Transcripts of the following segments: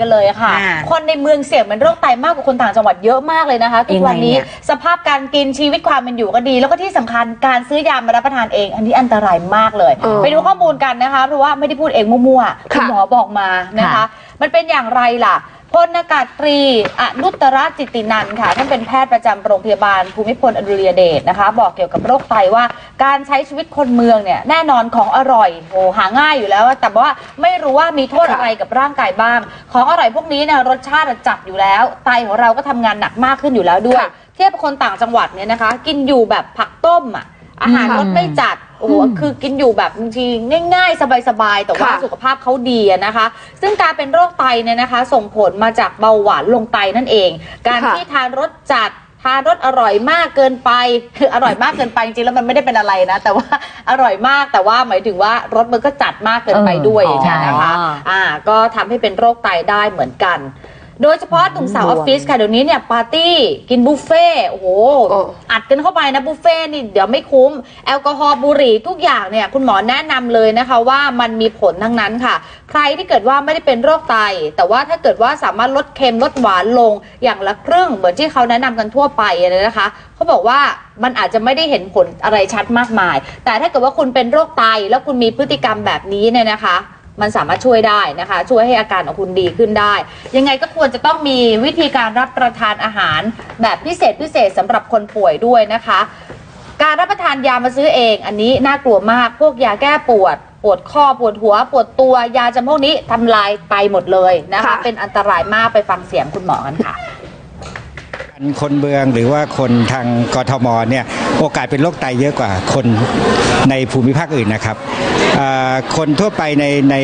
กันเลยอะค่ะ อ่าคนในเมืองเสี่ยงเป็นโรคไตมากกว่าคนต่างจังหวัดเยอะมากเลยนะคะทุกวันนี้ยังไงเนี่ย สภาพการกินชีวิตความเป็นอยู่ก็ดี แล้วก็ที่สำคัญการซื้อยามารับประทานเอง อันนี้อันตรายมากเลย เออไปดูข้อมูลกันนะคะเพราะว่าไม่ได้พูดเองมั่วๆคุณค่ะ หมอบอกมานะคะค่ะมันเป็นอย่างไรล่ะ พลอากาศตรีอนุตตรจิตตินันท์ค่ะท่านเป็นแพทย์ประจำโรงพยาบาลภูมิพลอดุลยเดชนะคะ บอกเกี่ยวกับโรคไตว่าการใช้ชีวิตคนเมืองเนี่ยแน่นอนของอร่อยโอ้หาง่ายอยู่แล้วแต่ว่าไม่รู้ว่ามีโทษค่ะอะไรกับร่างกายบ้าง ของอร่อยพวกนี้เนี่ยรสชาติจัดอยู่แล้ว ไตของเราก็ทำงานหนักมากขึ้นอยู่แล้วด้วย ค่ะ เทียบกับคนต่างจังหวัดเนี่ยนะคะ กินอยู่แบบผักต้มอะอาหารอืมรสไม่จัด โอ้โหคือกินอยู่แบบบางทีง่าย ๆ สบายๆแต่ว่าค่ะ สุขภาพเขาดีอะนะคะ ซึ่งการเป็นโรคไตเนี่ยนะคะ ส่งผลมาจากเบาหวานลงไตนั่นเอง การค่ะ ที่ทานรสจัดทานรสอร่อยมากเกินไปคืออร่อยมากเกินไปจริงๆแล้วมันไม่ได้เป็นอะไรนะ แต่ว่าอร่อยมากแต่ว่าหมายถึงว่ารสมันก็จัดมากเกินไปด้วยเอออย่างเงี้ยนะคะอ๋ออ่าก็ทำให้เป็นโรคไตได้เหมือนกัน โดยเฉพาะหนุ่มสาวออฟฟิศค่ะ เดี๋ยวนี้เนี่ยปาร์ตี้ กินบุฟเฟ่ต์โอ้โห โอ้อัด กันเข้าไปนะบุฟเฟ่นี่เดี๋ยวไม่คุ้ม แอลกอฮอล์บุหรี่ทุกอย่างเนี่ยคุณหมอแนะนำเลยนะคะว่ามันมีผลทั้งนั้นค่ะ ใครที่เกิดว่าไม่ได้เป็นโรคไต แต่ว่าถ้าเกิดว่าสามารถลดเค็มลดหวานลงอย่างละครึ่ง เหมือนที่เขาแนะนำกันทั่วไปอะนะคะเขาบอกว่ามันอาจจะไม่ได้เห็นผลอะไรชัดมากมาย แต่ถ้าเกิดว่าคุณเป็นโรคไตแล้วคุณมีพฤติกรรมแบบนี้เนี่ยนะคะ มันสามารถช่วยได้นะคะ ช่วยให้อาการของคุณดีขึ้นได้ ยังไงก็ควรจะต้องมีวิธีการรับประทานอาหาร แบบพิเศษพิเศษสำหรับคนป่วยด้วยนะคะ การรับประทานยามาซื้อเอง อันนี้น่ากลัวมากพวกยาแก้ปวด ปวดข้อปวดหัว ปวดตัวยาจำพวกนี้ทำลายไตหมดเลยนะคะค่ะเป็นอันตรายมากไปฟังเสียงคุณหมอกันค่ะ คนเมืองหรือว่าคนทางกทมเนี่ยโอกาสเป็นโรคไตเยอะกว่าคนในภูมิภาคอื่นนะครับคนทั่วไปในใน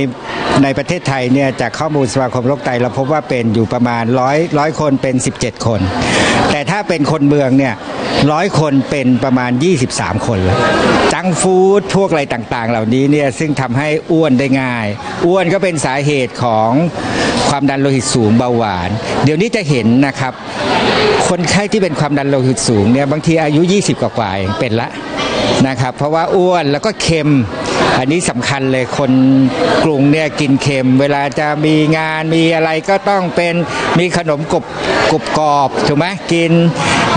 ในประเทศไทยเนี่ยจากข้อมูลสมาคมโรคไตเราพบว่าเป็นอยู่ประมาณร้อยร้อยคนเป็น 17 คน แต่ถ้าเป็นคนเมืองเนี่ยร้อยคนเป็นประมาณ 23 คนแล้วจังฟู้ดพวกอะไรต่างๆ เหล่านี้เนี่ยซึ่งทำให้อ้วนได้ง่าย อ้วนก็เป็นสาเหตุของความดันโลหิตสูงเบาหวาน เดี๋ยวนี้จะเห็นนะครับ คนไข้ที่เป็นความดันโลหิตสูงเนี่ยบางทีอายุ 20 กว่าๆเองเป็นละ นะครับ เพราะว่าอ้วนแล้วก็เค็ม อันนี้สำคัญเลยคนกรุงเนี่ยกินเค็ม เวลาจะมีงานมีอะไรก็ต้องเป็นมีขนมกรุบกรุบกรอบถูกไหมกิน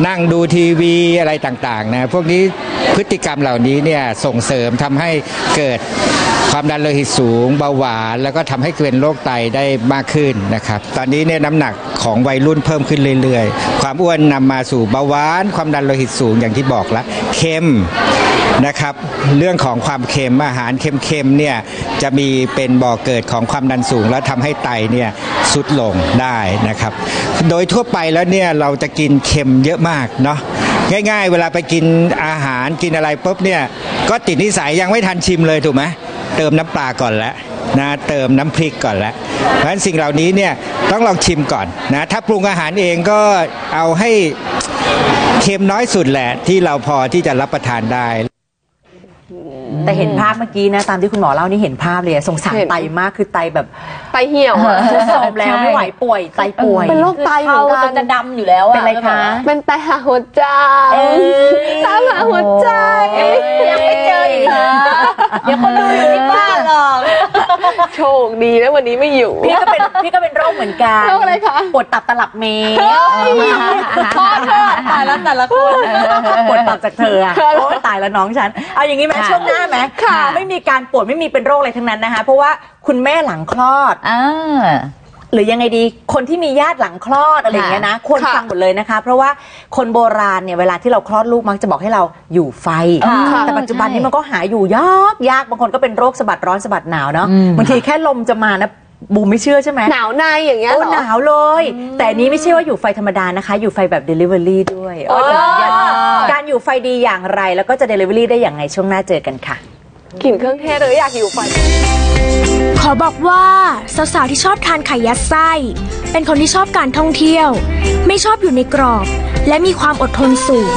นั่งดูทีวีอะไรต่างๆนะพวกนี้พฤติกรรมเหล่านี้เนี่ยส่งเสริมทำให้เกิดความดันโลหิตสูงเบาหวาน แล้วก็ทำให้เป็นโรคไตได้มากขึ้นนะครับ ตอนนี้เนี่ยน้ำหนักของวัยรุ่นเพิ่มขึ้นเรื่อยๆ ความอ้วนนำมาสู่เบาหวาน ความดันโลหิตสูงอย่างที่บอกแล้วเค็มนะครับเรื่องของความเค็มอาหารเค็มๆเนี่ยจะมีเป็นบ่อเกิดของความดันสูง แล้วทำให้ไตเนี่ยสุดลงได้นะครับ โดยทั่วไปแล้วเนี่ยเราจะกินเค็มเยอะมากเนาะง่าย ๆ เวลาไปกินอาหารกินอะไรปุ๊บเนี่ยก็ติดนิสัยยังไม่ทันชิมเลยถูกไหม เติมน้ำปลาก่อนแล้วนะเติมน้ำพริกก่อนแล้วเพราะฉะนั้นสิ่งเหล่านี้เนี่ยต้องลองชิมก่อนนะถ้าปรุงอาหารเองก็เอาให้เค็มน้อยสุดแหละที่เราพอที่จะรับประทานได้ แต่เห็นภาพเมื่อกี้นะ ตามที่คุณหมอเล่านี่เห็นภาพเลยอะสงสารไตมากคือไตแบบไตเหี่ยวอะทดสอบแล้วไม่ไหวป่วยไตป่วยเป็นโรคไตเหมือนกันจะดำอยู่แล้วเป็นอะไรคะ เป็นไตหาหัวใจเอ้ยตามหาหัวใจเอ้ยยังไม่เจออีกเหรอเดี๋ยวคนดูอยู่ที่บ้านหรอกโชคดีนะวันนี้ไม่อยู่ พี่ก็เป็นพี่ก็เป็นโรคเหมือนกันโรคอะไรคะ ปวดตับตลับเมตรพอเถอะตายแล้วแต่ละคนปวดตับจากเธออะโอ้ตายแล้วน้องฉัน เอาอย่างนี้ไหมค่ะช่วงหน้าไหมค่ะ ไม่มีการปวดไม่มีเป็นโรคอะไรทั้งนั้นนะคะ เพราะว่าคุณแม่หลังคลอดอ่าหรือยังไงดีคนที่มีญาติหลังคลอดอะไรอย่างเงี้ยนะควรค่ะฟังหมดเลยนะคะ เพราะว่าคนโบราณเนี่ยเวลาที่เราคลอดลูกมักจะบอกให้เราอยู่ไฟ ค่ะแต่ปัจจุบันนี้มันก็หาอยู่ยากยากบางคนก็เป็นโรคสะบัดร้อนสะบัดหนาวเนาะอืม บางทีแค่ลมจะมานะบูมไม่เชื่อใช่ไหมหนาวในอย่างเงี้ยโอ้เหรอ หนาวเลย แต่อันนี้ไม่ใช่ว่าอยู่ไฟธรรมดานะคะ อยู่ไฟแบบ Delivery ด้วยโอ้โอ้ยการอยู่ไฟดีอย่างไรแล้วก็จะ Delivery ได้อย่างไงช่วงหน้าเจอกันค่ะ กลิ่นเครื่องเทศเลยอยากหิวไฟขอบอกว่าสาวๆที่ชอบทานไข่ยัดไส้ เป็นคนที่ชอบการท่องเที่ยว ไม่ชอบอยู่ในกรอบ และมีความอดทนสูง